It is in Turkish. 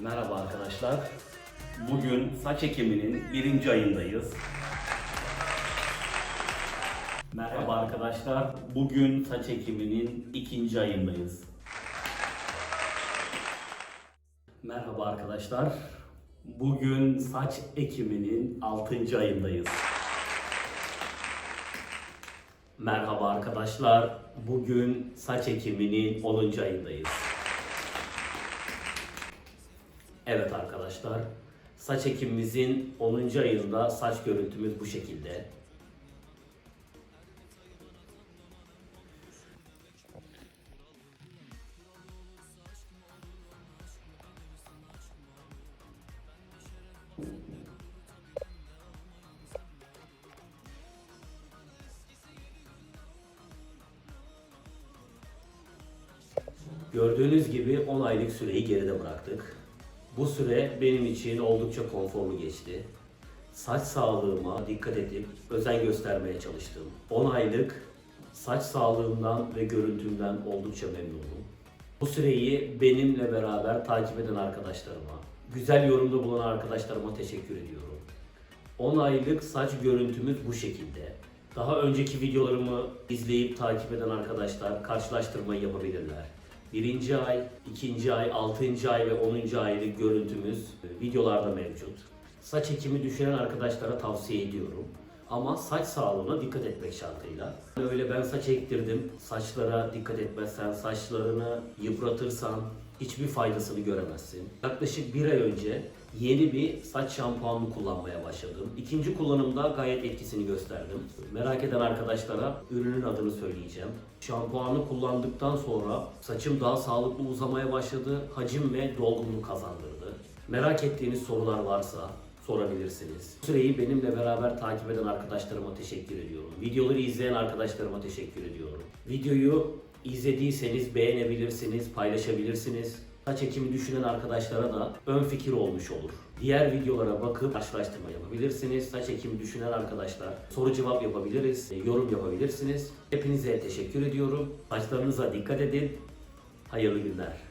Merhaba arkadaşlar. Bugün saç ekiminin birinci ayındayız. Merhaba arkadaşlar. Bugün saç ekiminin ikinci ayındayız. Merhaba arkadaşlar. Bugün saç ekiminin altıncı ayındayız. Merhaba arkadaşlar. Bugün saç ekiminin 10. ayındayız. Evet arkadaşlar. Saç ekimimizin 10. ayında saç görüntümüz bu şekilde. Gördüğünüz gibi 10 aylık süreyi geride bıraktık. Bu süre benim için oldukça konforlu geçti. Saç sağlığıma dikkat edip özen göstermeye çalıştım. 10 aylık saç sağlığımdan ve görüntümden oldukça memnunum. Bu süreyi benimle beraber takip eden arkadaşlarıma, güzel yorumda bulunan arkadaşlarıma teşekkür ediyorum. 10 aylık saç görüntümüz bu şekilde. Daha önceki videolarımı izleyip takip eden arkadaşlar karşılaştırmayı yapabilirler. Birinci ay, ikinci ay, altıncı ay ve onuncu aylık görüntümüz e, videolarda mevcut. Saç ekimi düşünen arkadaşlara tavsiye ediyorum. Ama saç sağlığına dikkat etmek şartıyla. Öyle ben saç ektirdim, saçlara dikkat etmezsen, saçlarını yıpratırsan hiçbir faydasını göremezsin. Yaklaşık bir ay önce yeni bir saç şampuanını kullanmaya başladım. İkinci kullanımda gayet etkisini gösterdim. Merak eden arkadaşlara ürünün adını söyleyeceğim. Şampuanı kullandıktan sonra saçım daha sağlıklı uzamaya başladı, hacim ve dolgunluk kazandırdı. Merak ettiğiniz sorular varsa sorabilirsiniz. Bu süreyi benimle beraber takip eden arkadaşlarıma teşekkür ediyorum. Videoları izleyen arkadaşlarıma teşekkür ediyorum. Videoyu izlediyseniz beğenebilirsiniz, paylaşabilirsiniz. Saç ekimi düşünen arkadaşlara da ön fikir olmuş olur. Diğer videolara bakıp karşılaştırma yapabilirsiniz. Saç ekimi düşünen arkadaşlar soru cevap yapabiliriz, e, yorum yapabilirsiniz. Hepinize teşekkür ediyorum. Saçlarınıza dikkat edin. Hayırlı günler.